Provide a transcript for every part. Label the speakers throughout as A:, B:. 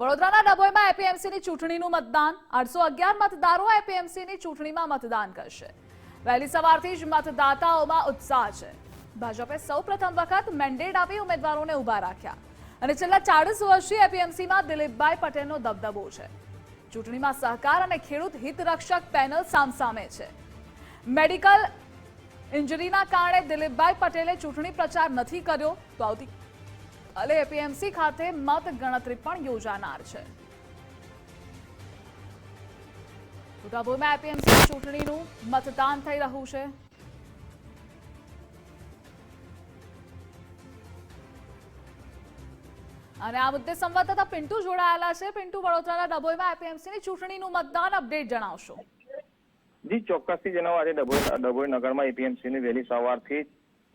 A: વડોદરાના ડભોઈમાં એપીએમસીની ચૂંટણીનું મતદાન. આઠસો અગિયાર મતદારો એપીએમસીની ચૂંટણીમાં મતદાન કરશે. વહેલી સવારથી જ મતદાતાઓમાં ઉત્સાહ છે. ભાજપે સૌ પ્રથમ વખત મેન્ડેટ આપી ઉમેદવારોને ઊભા રાખ્યા. અને છેલ્લા ચાળીસ વર્ષથી એપીએમસીમાં દિલીપભાઈ પટેલનો દબદબો છે. ચૂંટણીમાં સહકાર અને ખેડૂત હિતરક્ષક પેનલ સામસામે છે. મેડિકલ ઇન્જરીના કારણે દિલીપભાઈ પટેલે ચૂંટણી પ્રચાર નથી કર્યો. તો આવતી કાલે એપીએમસી ખાતે મત ગણતરી પણ યોજાનાર છે. ઉદાપુરમાં એપીએમસી ચૂંટણીનું મતદાન થઈ રહ્યું છે. અને આ મુદ્દે સંવાદદાતા પિન્ટુ જોડાયેલા છે. પિન્ટુ, વડોદરાના ડભોઈમાં એપીએમસીની ચૂંટણીનું મતદાન અપડેટ જણાવશો.
B: જી, ચોક્કસથી જણાવો. આજે ડભોઈ ડભોઈ નગરમાં એપીએમસી ની વહેલી સવારથી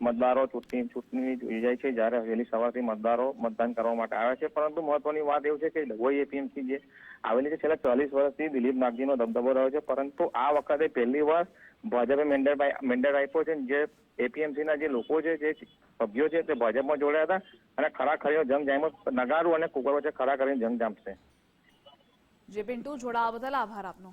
B: મતદારો ચૂંટણી ચૂંટણી યોજાય છે. જ્યારે વહેલી સવારથી મતદારો મતદાન કરવા માટે આવે છે. પરંતુ મહત્વની વાત એવું છે કે ડભોઈ એપીએમસી જે આવેલી છે, છેલ્લા ચાલીસ વર્ષથી દિલીપ નાગજીનો દબદબો રહ્યો છે. પરંતુ આ વખતે પહેલી વાર ભાજપે મેન્ડેટ મેન્ડેટ આપ્યો છે. જે એપીએમસી ના જે લોકો છે, જે સભ્યો છે, તે ભાજપમાં જોડાયા હતા અને ખરાખરીનો જંગ જામ્યો નગારું અને કુકર વચ્ચે ખરાખરીનો જંગ જામશે
A: જે પિન્ટુ, જોડાવા બદલ આભાર આપનો.